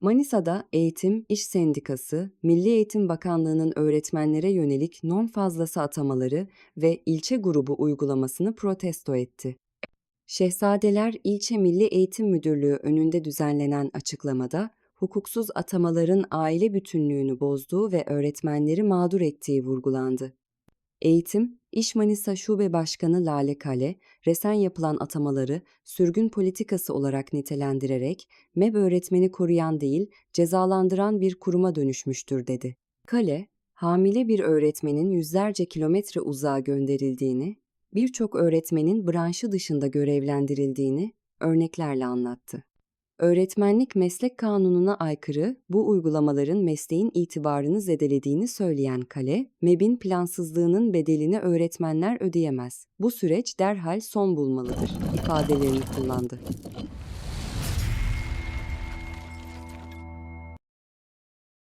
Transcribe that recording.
Manisa'da Eğitim İş Sendikası, Milli Eğitim Bakanlığı'nın öğretmenlere yönelik norm fazlası atamaları ve ilçe grubu uygulamasını protesto etti. Şehzadeler İlçe Milli Eğitim Müdürlüğü önünde düzenlenen açıklamada, hukuksuz atamaların aile bütünlüğünü bozduğu ve öğretmenleri mağdur ettiği vurgulandı. Eğitim, İş Manisa Şube Başkanı Lale Kale, resen yapılan atamaları sürgün politikası olarak nitelendirerek MEB öğretmeni koruyan değil, cezalandıran bir kuruma dönüşmüştür dedi. Kale, hamile bir öğretmenin yüzlerce kilometre uzağa gönderildiğini, birçok öğretmenin branşı dışında görevlendirildiğini örneklerle anlattı. Öğretmenlik meslek kanununa aykırı, bu uygulamaların mesleğin itibarını zedelediğini söyleyen Kale, MEB'in plansızlığının bedelini öğretmenler ödeyemez. Bu süreç derhal son bulmalıdır ifadelerini kullandı.